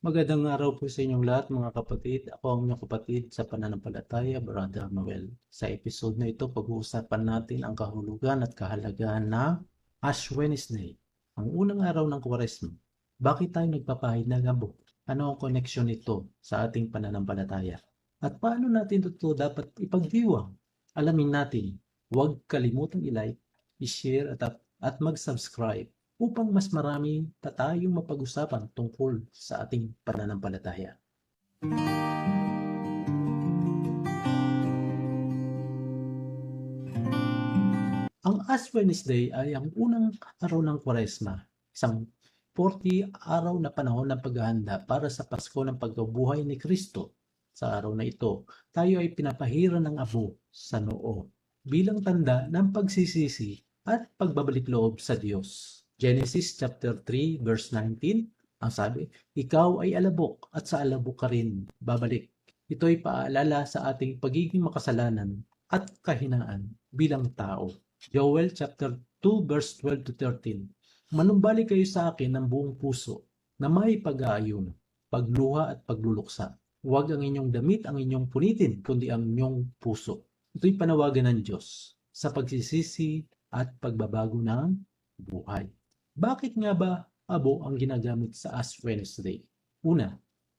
Magandang araw po sa inyong lahat mga kapatid. Ako ang inyong kapatid sa pananampalataya, Brother Noel. Sa episode na ito, pag-uusapan natin ang kahulugan at kahalagahan ng Ash Wednesday, ang unang araw ng Kwaresma. Bakit tayo nagpapahid ng abo? Ano ang koneksyon nito sa ating pananampalataya? At paano natin ito dapat ipagdiwang? Alamin natin, huwag kalimutang i-like, i-share at, at mag-subscribe upang mas marami pa tayong mapag-usapan tungkol sa ating pananampalataya. Ang Ash Wednesday ay ang unang araw ng Kwaresma, isang 40 araw na panahon ng paghahanda para sa Pasko ng pagkabuhay ni Kristo. Sa araw na ito, tayo ay pinapahira ng abo sa noo bilang tanda ng pagsisisi at pagbabalik loob sa Diyos. Genesis chapter 3 verse 19, ang sabi, Ikaw ay alabok at sa alabok ka rin babalik. Ito ay paalala sa ating pagiging makasalanan at kahinaan bilang tao. Joel chapter 2 verse 12 to 13, Manumbalik kayo sa akin ng buong puso na may pag-aayon, pagluha at pagluluksa. Huwag ang inyong damit ang inyong punitin, kundi ang inyong puso. Ito'y panawagan ng Diyos sa pagsisisi at pagbabago ng buhay. Bakit nga ba abo ang ginagamit sa Ash Wednesday? Una,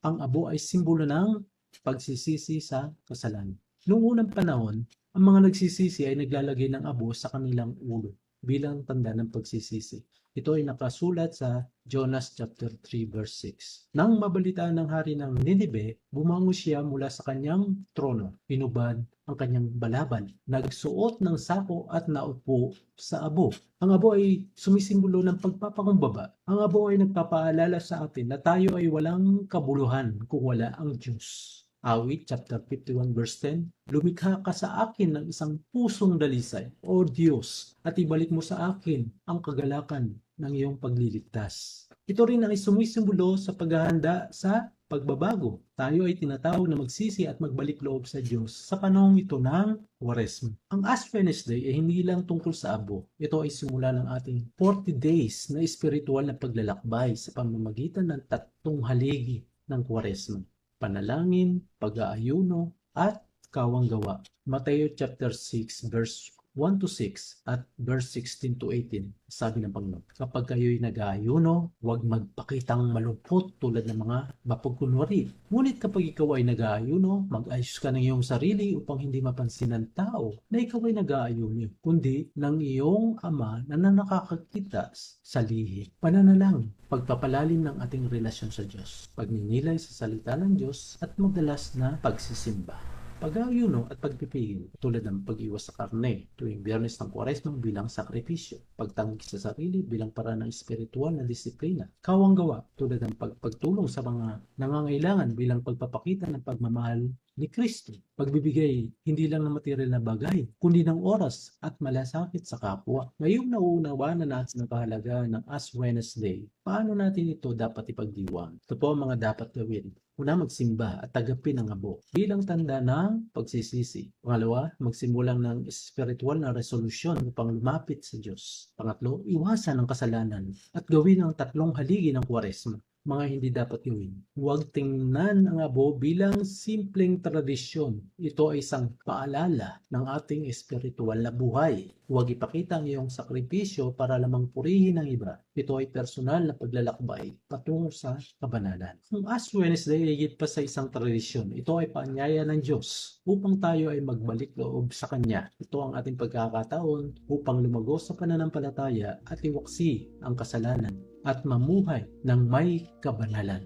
ang abo ay simbolo ng pagsisisi sa kasalanan. Noong unang panahon, ang mga nagsisisi ay naglalagay ng abo sa kanilang ulo bilang tanda ng pagsisisi. Ito ay nakasulat sa Jonas chapter 3 verse 6. Nang mabalitaan ng hari ng Ninive, bumangon siya mula sa kanyang trono, pinubad ang kanyang balaban, nagsuot ng sako at naupo sa abo. Ang abo ay sumisimbolo ng pagpapakumbaba. Ang abo ay nagpapaalala sa atin na tayo ay walang kabuluhan kung wala ang Diyos. Awit chapter 51 verse 10, Lumikha ka sa akin ng isang pusong dalisay, O Diyos, at ibalik mo sa akin ang kagalakan ng iyong pagliligtas. Ito rin ang sumisimbolo sa paghahanda sa pagbabago. Tayo ay tinatawag na magsisi at magbalik loob sa Diyos sa panahong ito ng Waresma. Ang Ash Wednesday ay hindi lang tungkol sa abo. Ito ay simula ng ating 40 days na espiritual na paglalakbay sa pamamagitan ng tatlong haligi ng Kwaresma panalangin, pag-aayuno, at kawanggawa. Mateo chapter 6 verse 1 to 6 at verse 16 to 18. Sabi ng Panginoon, kapag kayo'y nag-aayuno, huwag magpakitang malungkot tulad ng mga mapagkunwari. Ngunit kapag ikaw ay nag-aayuno, mag-ayos ka ng iyong sarili upang hindi mapansin ng tao na ikaw ay nag-aayuno, kundi ng iyong ama na nakakakita sa lihi. Pananalang, pagpapalalim ng ating relasyon sa Diyos, pagninilay sa salita ng Diyos at madalas na pagsisimba pag-aayuno at pagpipigil tulad ng pag-iwas sa karne tuwing biyernes ng kwaresma bilang sakripisyo, pagtanggi sa sarili bilang para ng espiritual na disiplina, kawang gawa tulad ng pagpagtulong sa mga nangangailangan bilang pagpapakita ng pagmamahal ni Kristo. Pagbibigay hindi lang ng material na bagay, kundi ng oras at malasakit sa kapwa. Ngayong nauunawa na natin ang kahalaga ng Ash Wednesday, paano natin ito dapat ipagdiwang? Ito po ang mga dapat gawin. Una, magsimba at tagapin ang abo bilang tanda ng pagsisisi. Pangalawa, magsimulang ng espiritual na resolusyon upang lumapit sa Diyos. Pangatlo, iwasan ang kasalanan at gawin ang tatlong haligi ng kwaresma mga hindi dapat gawin. Huwag tingnan ang abo bilang simpleng tradisyon. Ito ay isang paalala ng ating espiritual na buhay. Huwag ipakita ang iyong sakripisyo para lamang purihin ang iba. Ito ay personal na paglalakbay patungo sa kabanalan. Ang Ash Wednesday ay higit pa sa isang tradisyon. Ito ay paanyaya ng Diyos upang tayo ay magbalik loob sa Kanya. Ito ang ating pagkakataon upang lumago sa pananampalataya at iwaksi ang kasalanan at mamuhay ng may kabanalan.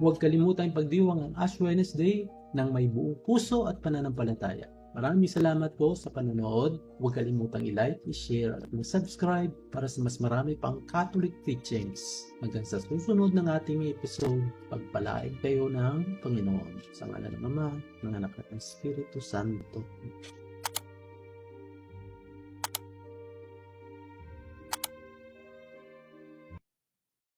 Huwag kalimutan pagdiwang ang Ash Wednesday ng may buong puso at pananampalataya. Maraming salamat po sa panonood. Huwag kalimutang i-like, i-share at mag-subscribe para sa mas marami pang Catholic teachings. Hanggang sa susunod ng ating episode, pagpalain kayo ng Panginoon. Sa ngala ng Ama, ng Anak at ng Espiritu Santo.